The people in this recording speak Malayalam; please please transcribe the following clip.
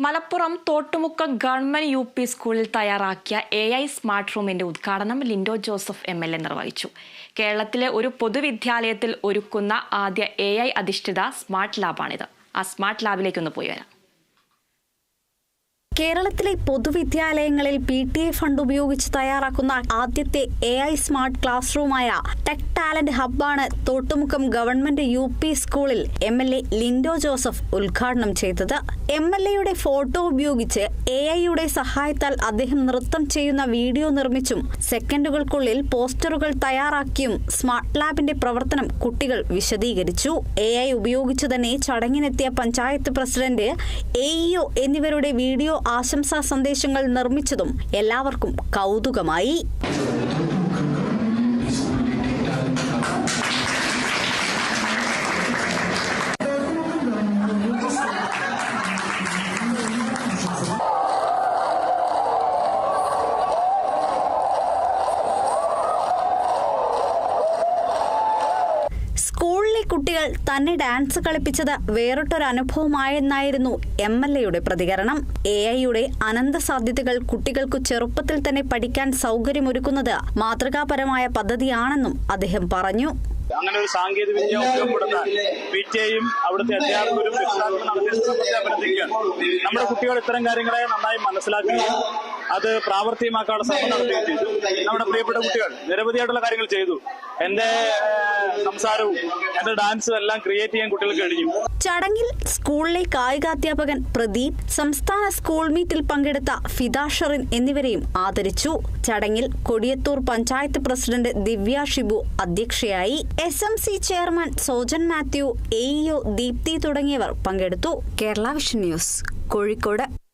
Malappuram Thottumukkam government U P സ്കൂളിൽ തയ്യാറാക്കിയ എ ഐ സ്മാർട്ട് റൂമിന്റെ ഉദ്ഘാടനം Lindo Joseph M L A നിർവഹിച്ചു. കേരളത്തിലെ ഒരു പൊതുവിദ്യാലയത്തിൽ ഒരുക്കുന്ന ആദ്യ എ ഐ അധിഷ്ഠിത സ്മാർട്ട് ലാബാണിത്. ആ സ്മാർട്ട് ലാബിലേക്കൊന്ന് പോയി വരാം. കേരളത്തിലെ പൊതുവിദ്യാലയങ്ങളിൽ പി ടി എ ഫണ്ട് ഉപയോഗിച്ച് തയ്യാറാക്കുന്ന ആദ്യത്തെ എ ഐ സ്മാർട്ട് ക്ലാസ് റൂമായ ടെക് ടാലന്റ് ഹബ്ബാണ് തോട്ടുമുക്കം ഗവൺമെന്റ് യു പി സ്കൂളിൽ M L A Linto Joseph ഉദ്ഘാടനം ചെയ്തത്. എം എൽ എയുടെ ഫോട്ടോ ഉപയോഗിച്ച് എ ഐയുടെ സഹായത്താൽ അദ്ദേഹം നൃത്തം ചെയ്യുന്ന വീഡിയോ നിർമ്മിച്ചും സെക്കൻഡുകൾക്കുള്ളിൽ പോസ്റ്ററുകൾ തയ്യാറാക്കിയും സ്മാർട്ട് ലാബിന്റെ പ്രവർത്തനം കുട്ടികൾ വിശദീകരിച്ചു. എ ഐ ഉപയോഗിച്ചു തന്നെ ചടങ്ങിനെത്തിയ panchayat president A E O എന്നിവരുടെ വീഡിയോ ആശംസാ സന്ദേശങ്ങൾ നിർമ്മിച്ചതും എല്ലാവർക്കും കൗതുകമായി. കുട്ടികൾ തന്നെ ഡാൻസ് കളിപ്പിച്ചത് വേറിട്ടൊരു അനുഭവമായെന്നായിരുന്നു എം എൽ എയുടെ പ്രതികരണം. എ ഐയുടെ അനന്ത സാധ്യതകൾ കുട്ടികൾക്ക് ചെറുപ്പത്തിൽ തന്നെ പഠിക്കാൻ സൗകര്യമൊരുക്കുന്നത് മാതൃകാപരമായ പദ്ധതിയാണെന്നും അദ്ദേഹം പറഞ്ഞു. അങ്ങനെ ഒരു സാങ്കേതിക വിദ്യ ഉപയോഗപ്പെടുത്താൻ ഐയും അവിടുത്തെ അധ്യാപകരും രക്ഷിതാക്കളും നമ്മുടെ കുട്ടികൾ ഇത്തരം കാര്യങ്ങളെ നന്നായി മനസ്സിലാക്കുകയും അത് പ്രാവർത്തികമാക്കാനുള്ള ശ്രമം നടത്തുകയും ചെയ്തു. നമ്മുടെ പ്രിയപ്പെട്ട കുട്ടികൾ നിരവധിയായിട്ടുള്ള കാര്യങ്ങൾ ചെയ്തു. എന്റെ സംസാരവും ഡാൻസും എല്ലാം ക്രിയേറ്റ് ചെയ്യാൻ കുട്ടികൾക്ക് കഴിഞ്ഞു. ചടങ്ങിൽ സ്കൂളിലെ കായികാധ്യാപകൻ പ്രദീപ് സംസ്ഥാന സ്കൂൾ മീറ്റിൽ പങ്കെടുത്ത ഫിദാഷറിൻ എന്നിവരെയും ആദരിച്ചു. ചടങ്ങിൽ കൊടിയത്തൂർ പഞ്ചായത്ത് പ്രസിഡന്റ് ദിവ്യ ഷിബു അധ്യക്ഷയായി. S M C chairman Sojan Mathew A E O Deepthi തുടങ്ങിയവർ പങ്കെടുത്തു. Kerala Vision News Kozhikode.